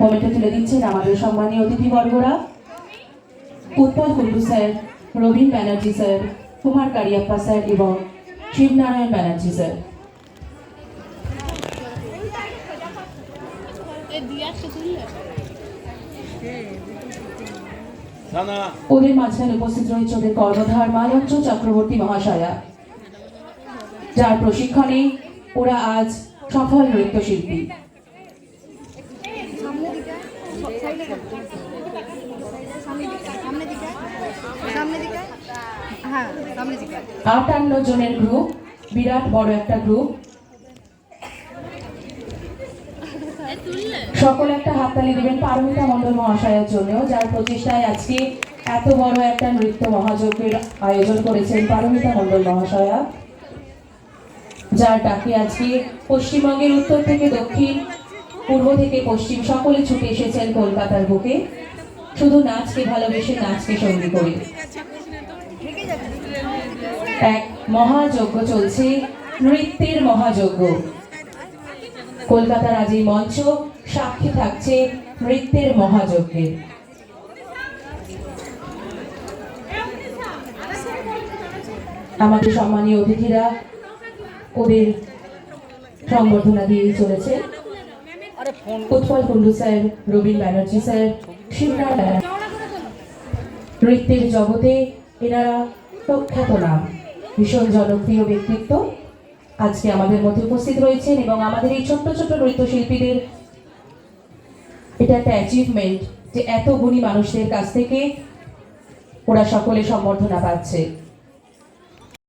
মোমেন্টে তুলে দিচ্ছেন আমাদের সম্মানীয় অতিথিবর্গরা। Utpal Kundu sir Robin Banerjee sir, Kumar Kariappa sir এবং শিবনারায়ণ ব্যানার্জি স্যার। ওদের মাঝখানে উপস্থিত রয়েছে ওদের কর্ণধার মালঞ্চ চক্রবর্তী মহাশয়া। যার প্রশিক্ষণে ওরা আজ সফল নৃত্যশিল্পী। আটান্ন জনের গ্রুপ বিরাট বড় একটা গ্রুপ সকলে একটা হাততালি দেবেন পারমিতা মণ্ডল মহাশয়ের জন্য, যার প্রচেষ্টায় আজকে এত বড় একটা নৃত্য মহাযজ্ঞের আয়োজন করেছেন পারমিতা মণ্ডল মহাশয়া। যার ডাকে আজকে পশ্চিমবঙ্গের উত্তর থেকে দক্ষিণ পূর্ব থেকে পশ্চিম সকলে ছুটে এসেছেন কলকাতার বুকে। শুধু নাচকে ভালোবেসে নাচকে সঙ্গী করে। এক মহাযজ্ঞ চলছে, নৃত্যের মহাযজ্ঞ। কলকাতার আজ এই মঞ্চ সাক্ষী থাকছে নৃত্যের মহাযজ্ঞের আমাদের সম্মানীয় অতিথিরা, ওদের সংবর্ধনা দিয়ে চলেছে। উৎপল স্যার রবীন ব্যানার্জি স্যার নৃত্যের জগতে এনারা প্রখ্যাত নাম ভীষণ জনপ্রিয় ব্যক্তিত্ব। আজকে আমাদের মধ্যে উপস্থিত রয়েছেন এবং আমাদের এই ছোট্ট ছোট্ট নৃত্যশিল্পীদের এটা একটা অ্যাচিভমেন্ট যে এত গুণী মানুষদের কাছ থেকে ওরা সকলে সম্বর্ধনা পাচ্ছে।